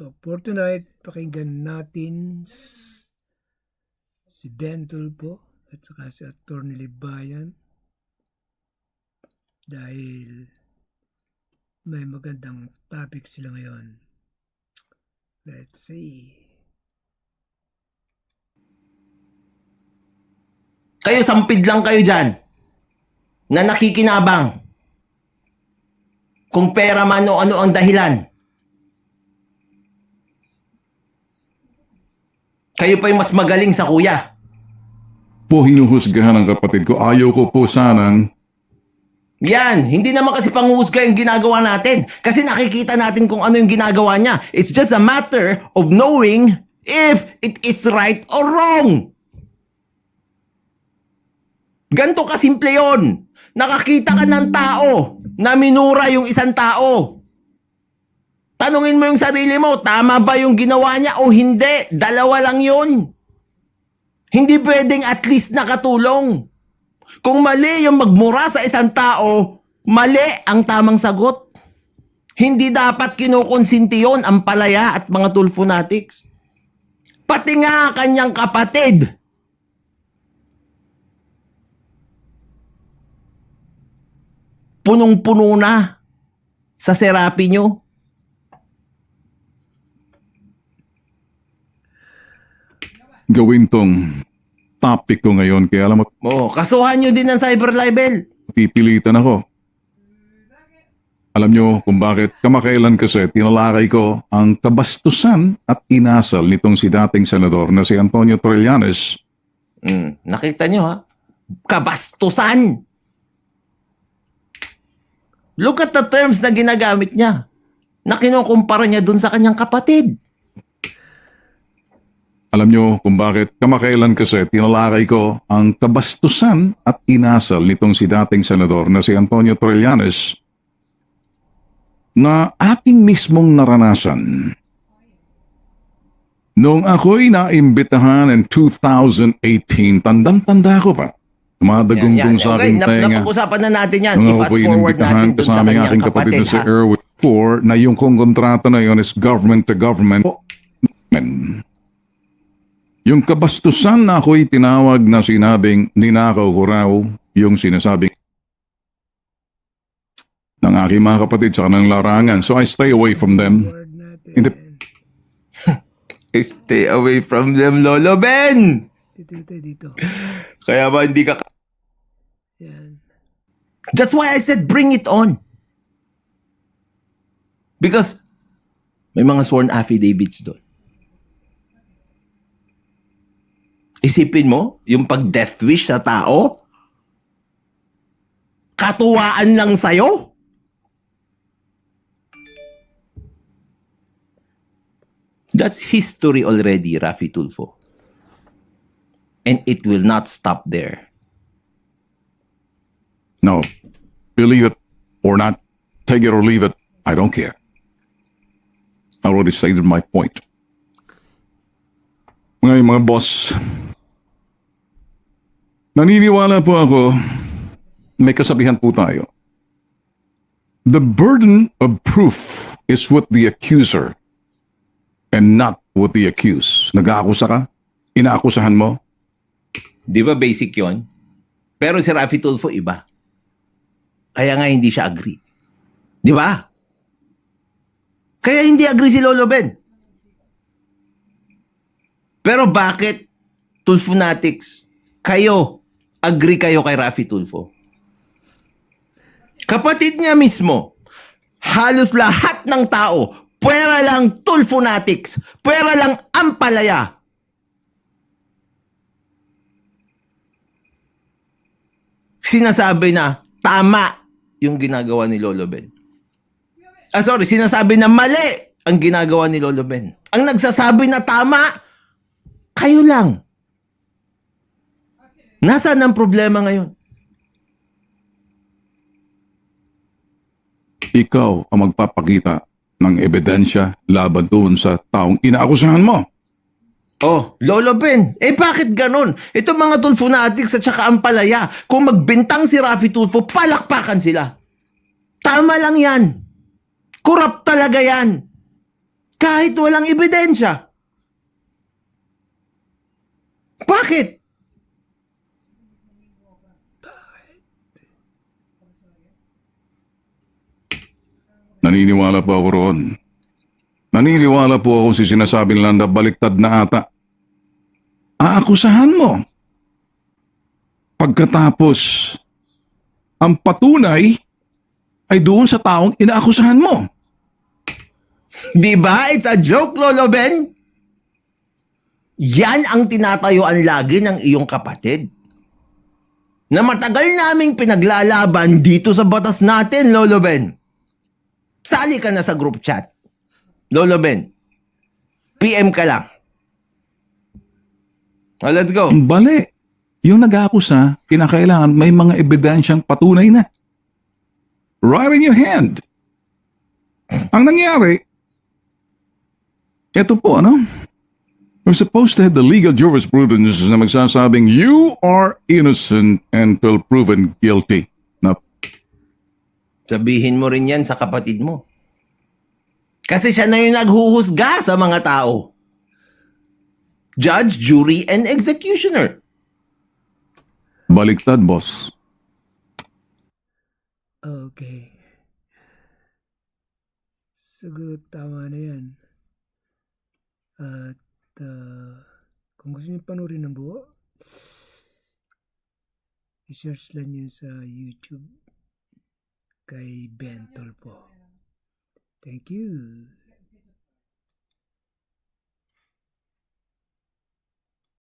So for tonight, pakinggan natin si Ben Tulpo at saka si Atty. Libayan dahil may magandang topic sila ngayon. Let's see. Kayo, sampid lang kayo dyan. Na nakikinabang. Kung pera man o ano ang dahilan. Kayo pa yung mas magaling sa kuya. po hinuhusgahan ng kapatid ko. Ayaw ko po sanang Yan, hindi naman kasi panguhusga yung ginagawa natin. Kasi nakikita natin kung ano yung ginagawa niya. It's just a matter of knowing if it is right or wrong. Ganto kasimple yon. Nakakita ka ng tao na minura yung isang tao. Tanungin mo yung sarili mo, tama ba yung ginawa niya o hindi? Dalawa lang yun. Hindi pwedeng at least nakatulong. Kung mali yung magmura sa isang tao, mali ang tamang sagot. Hindi dapat kinukonsinti yun ang palaya at mga tulfonatics. Pati nga kanyang kapatid. Punong-puno na sa serapi nyo. Gawin tong topic ko ngayon. Kaya alam mo, Oh, kasuhan nyo din ng cyber libel. pipilitan ako. Alam nyo kung bakit kamakailan kasi tinalakay ko ang kabastusan at inasal nitong si dating senador na si Antonio Trillanes Mm, nakita nyo ha? Kabastusan! Look at the terms na ginagamit niya. Na kinukumpara niya dun sa kanyang kapatid. Alam nyo kung bakit kamakailan kasi tinalakay ko ang kabastusan at inasal nitong si dating senador na si Antonio Trillanes na aking mismong naranasan. Noong ako'y naimbitahan in 2018, tandang-tanda ko pa. Tumadagunggung sa Okay, aking nap- tenga. napag-usapan na natin yan. Nung I-fast forward natin dun sa kanyang aking kapatid na si? Erwin for na yung kong kontrata na yun is government to government. Men. Yung kabastusan na ako'y tinawag na sinabing ninakaw ko raw yung sinasabing ng aking mga kapatid sa kanang larangan. So I stay away from them. Natin. Hindi. Stay away from them, Lolo Ben! Dito, dito, dito. Kaya ba hindi ka... Yan. That's why I said bring it on. Because may mga sworn affidavits doon. Isipin mo, yung pag-death wish sa tao, katuwaan lang sa'yo. That's history already, Rafi Tulfo. And it will not stop there. No. Believe it or not, take it or leave it, I don't care. I already stated my point. Ngayon mga boss, naniniwala po ako, may kasabihan po tayo. The burden of proof is with the accuser and not with the accused. Nag-aakusa ka? Inaakusahan mo? Di ba basic yon? Pero si Rafi Tulfo iba. Kaya nga hindi siya agree. Di ba? Kaya hindi agree si Lolo Ben. Pero bakit Tulfonatics, kayo, agree kayo kay Rafi Tulfo? Kapatid niya mismo, halos lahat ng tao, pwera lang Tulfonatics, pwera lang Ampalaya, sinasabi na tama yung ginagawa ni Lolo Ben. Ah, sorry, sinasabi na mali ang ginagawa ni Lolo Ben. Ang nagsasabi na tama, kayo lang. Nasaan ang problema ngayon? Ikaw ang magpapakita ng ebidensya laban doon sa taong inaakusahan mo. Oh, Lolo Ben, eh bakit ganon? Ito mga Tulfonatics at saka ang palaya, kung magbintang si Rafi Tulfo, palakpakan sila. Tama lang yan. Kurap talaga yan. Kahit walang ebidensya. Bakit? Naniniwala po ako roon. Naniniwala po ako sa sinasabi nila na baliktad na ata. Aakusahan mo. Pagkatapos, ang patunay ay doon sa taong inaakusahan mo. Di ba? It's a joke, Lolo Ben. Yan ang tinatayuan lagi ng iyong kapatid. Na matagal naming pinaglalaban dito sa batas natin, Lolo Ben. Sali ka na sa group chat. Lolo Ben, PM ka lang. Oh, let's go. Bali. Yung nag-aakusa, kinakailangan may mga ebidensyang patunay na. Right in your hand. Ang nangyari, eto po ano, we're supposed to have the legal jurisprudence na magsasabing you are innocent until proven guilty. Na Sabihin mo rin yan sa kapatid mo. Kasi siya na yung naghuhusga sa mga tao. Judge, jury, and executioner. baliktad, boss. Okay. Siguro tama na yan. At ah, kung gusto niyo panurin ng buo, i-search lang yun sa YouTube kay Ben Tolpo. Thank you.